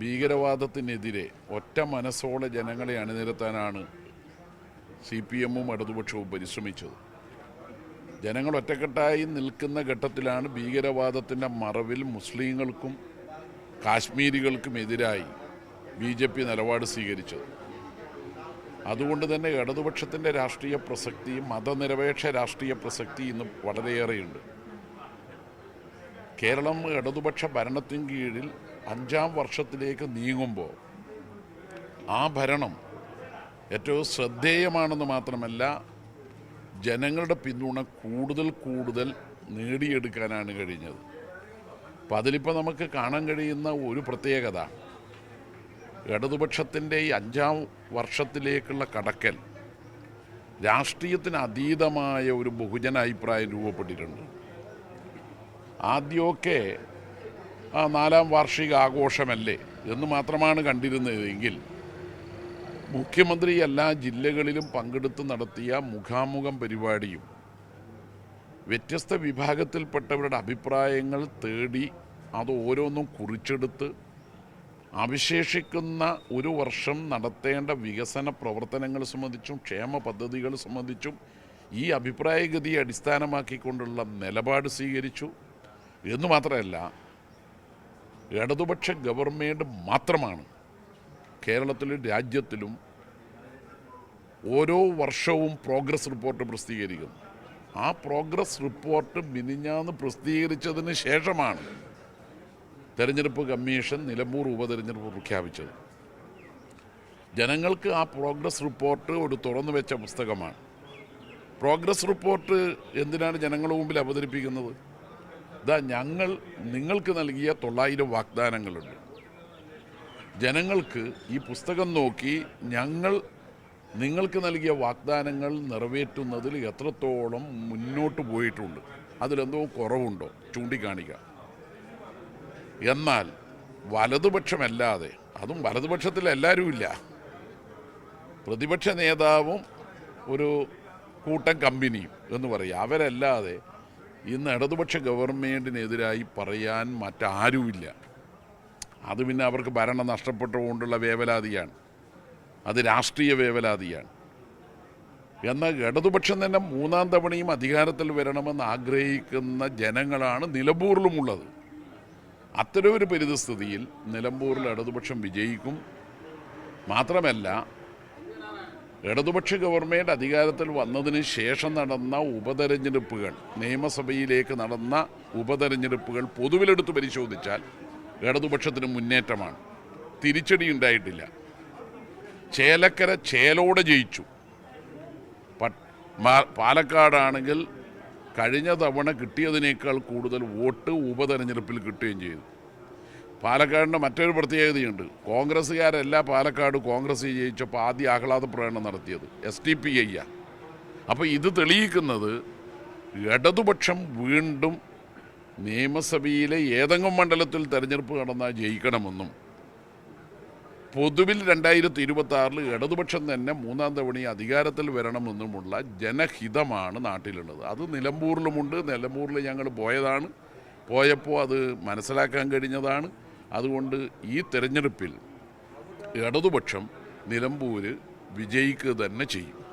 ഭീകരവാദത്തിനെതിരെ ഒറ്റ മനസ്സോടെ ജനങ്ങളെ അണിനിരത്താനാണ് സി പി എമ്മും ഇടതുപക്ഷവും പരിശ്രമിച്ചത്. ജനങ്ങൾ ഒറ്റക്കെട്ടായി നിൽക്കുന്ന ഘട്ടത്തിലാണ് ഭീകരവാദത്തിന്റെ മറവിൽ മുസ്ലിങ്ങൾക്കും കാശ്മീരികൾക്കും എതിരായി ബി ജെ പി നിലപാട് സ്വീകരിച്ചത്. അതുകൊണ്ട് തന്നെ ഇടതുപക്ഷത്തിന്റെ രാഷ്ട്രീയ പ്രസക്തി മതനിരപേക്ഷ രാഷ്ട്രീയ പ്രസക്തി ഇന്ന് വളരെയേറെയുണ്ട്. കേരളം ഇടതുപക്ഷ ഭരണത്തിൻ കീഴിൽ അഞ്ചാം വർഷത്തിലേക്ക് നീങ്ങുമ്പോൾ ആ ഭരണം ഏറ്റവും ശ്രദ്ധേയമാണെന്ന് മാത്രമല്ല ജനങ്ങളുടെ പിന്തുണ കൂടുതൽ കൂടുതൽ നേടിയെടുക്കാനാണ് കഴിഞ്ഞത്. അപ്പം അതിലിപ്പോൾ നമുക്ക് കാണാൻ കഴിയുന്ന ഒരു പ്രത്യേകത ഇടതുപക്ഷത്തിന്റെ ഈ അഞ്ചാം വർഷത്തിലേക്കുള്ള കടക്കൽ രാഷ്ട്രീയത്തിന് അതീതമായ ഒരു ബഹുജന അഭിപ്രായം രൂപപ്പെട്ടിട്ടുണ്ട്. ആദ്യമൊക്കെ ആ നാലാം വാർഷിക ആഘോഷമല്ലേ എന്ന് മാത്രമാണ് കണ്ടിരുന്നതെങ്കിൽ മുഖ്യമന്ത്രി എല്ലാ ജില്ലകളിലും പങ്കെടുത്ത് നടത്തിയ മുഖാമുഖം പരിപാടിയും വ്യത്യസ്ത വിഭാഗത്തിൽപ്പെട്ടവരുടെ അഭിപ്രായങ്ങൾ തേടി അത് ഓരോന്നും കുറിച്ചെടുത്ത് അവശേഷിക്കുന്ന ഒരു വർഷം നടത്തേണ്ട വികസന പ്രവർത്തനങ്ങൾ സംബന്ധിച്ചും ക്ഷേമ പദ്ധതികൾ സംബന്ധിച്ചും ഈ അഭിപ്രായഗതിയെ അടിസ്ഥാനമാക്കിക്കൊണ്ടുള്ള നിലപാട് സ്വീകരിച്ചു. എന്ന് മാത്രമല്ല ഇടതുപക്ഷ ഗവൺമെന്റ് മാത്രമാണ് കേരളത്തിലും രാജ്യത്തിലും ഓരോ വർഷവും പ്രോഗ്രസ് റിപ്പോർട്ട് പ്രസിദ്ധീകരിക്കുന്നു. ആ പ്രോഗ്രസ് റിപ്പോർട്ട് മിനിഞ്ഞാന്ന് പ്രസിദ്ധീകരിച്ചതിന് ശേഷമാണ് തെരഞ്ഞെടുപ്പ് കമ്മീഷൻ നിലമ്പൂർ ഉപതെരഞ്ഞെടുപ്പ് പ്രഖ്യാപിച്ചത്. ജനങ്ങൾക്ക് ആ പ്രോഗ്രസ് റിപ്പോർട്ട് ഒരു തുറന്നു വെച്ച പുസ്തകമാണ്. പ്രോഗ്രസ് റിപ്പോർട്ട് എന്തിനാണ് ജനങ്ങളുടെ മുമ്പിൽ അവതരിപ്പിക്കുന്നത്? ഇതാ ഞങ്ങൾ നിങ്ങൾക്ക് നൽകിയ തൊള്ളായിരം വാഗ്ദാനങ്ങളുണ്ട്. ജനങ്ങൾക്ക് ഈ പുസ്തകം നോക്കി ഞങ്ങൾ നിങ്ങൾക്ക് നൽകിയ വാഗ്ദാനങ്ങൾ നിറവേറ്റുന്നതിൽ എത്രത്തോളം മുന്നോട്ട് പോയിട്ടുണ്ട്. അതിലെന്തോ കുറവുണ്ടോ ചൂണ്ടിക്കാണിക്കുക എന്നാൽ വലതുപക്ഷമല്ലാതെ അതും വലതുപക്ഷത്തിൽ എല്ലാവരും ഇല്ല. പ്രതിപക്ഷ നേതാവും ഒരു കൂട്ടം കമ്പനിയും എന്ന് പറയുക അവരല്ലാതെ ഇന്ന് ഇടതുപക്ഷ ഗവൺമെന്റിനെതിരായി പറയാൻ മറ്റാരുമില്ല. അത് പിന്നെ അവർക്ക് ഭരണം നഷ്ടപ്പെട്ടുകൊണ്ടുള്ള വേവലാതിയാണ്. അത് രാഷ്ട്രീയ വേവലാതിയാണ്. എന്നാൽ ഇടതുപക്ഷം തന്നെ മൂന്നാം തവണയും അധികാരത്തിൽ വരണമെന്ന് ആഗ്രഹിക്കുന്ന ജനങ്ങളാണ് നിലമ്പൂരിലുമുള്ളത്. അത്തരമൊരു പരിതസ്ഥിതിയിൽ നിലമ്പൂരിൽ ഇടതുപക്ഷം വിജയിക്കും. മാത്രമല്ല ഇടതുപക്ഷ ഗവൺമെന്റ് അധികാരത്തിൽ വന്നതിന് ശേഷം നടന്ന ഉപതെരഞ്ഞെടുപ്പുകൾ നിയമസഭയിലേക്ക് നടന്ന ഉപതെരഞ്ഞെടുപ്പുകൾ പൊതുവിലെടുത്ത് പരിശോധിച്ചാൽ ഇടതുപക്ഷത്തിന് മുന്നേറ്റമാണ്. തിരിച്ചടി ഉണ്ടായിട്ടില്ല ചേലക്കര ചേലോടെ ജയിച്ചു. പാലക്കാടാണെങ്കിൽ കഴിഞ്ഞ തവണ കിട്ടിയതിനേക്കാൾ കൂടുതൽ വോട്ട് ഉപതെരഞ്ഞെടുപ്പിൽ കിട്ടുകയും ചെയ്തു. പാലക്കാടിന്റെ മറ്റൊരു പ്രത്യേകതയുണ്ട് കോൺഗ്രസ്സുകാരല്ല പാലക്കാട് കോൺഗ്രസ് ജയിച്ചപ്പോൾ ആദ്യ ആഹ്ലാദ പ്രകടനം നടത്തിയത് എസ് ടി പി ഐയാണ് അപ്പോൾ ഇത് തെളിയിക്കുന്നത് ഇടതുപക്ഷം വീണ്ടും നിയമസഭയിലെ ഏതെങ്കിലും മണ്ഡലത്തിൽ തെരഞ്ഞെടുപ്പ് നടന്നാൽ ജയിക്കണമെന്നും പൊതുവിൽ രണ്ടായിരത്തി ഇരുപത്തി ആറിൽ ഇടതുപക്ഷം തന്നെ മൂന്നാം തവണ അധികാരത്തിൽ വരണമെന്നുമുള്ള ജനഹിതമാണ് നാട്ടിലുള്ളത്. അത് നിലമ്പൂരിലുമുണ്ട്. നിലമ്പൂരിൽ ഞങ്ങൾ പോയതാണ്. പോയപ്പോൾ അത് മനസ്സിലാക്കാൻ കഴിഞ്ഞതാണ്. അതുകൊണ്ട് ഈ തെരഞ്ഞെടുപ്പിൽ ഇടതുപക്ഷം നിലമ്പൂര് വിജയിക്കുക തന്നെ ചെയ്യും.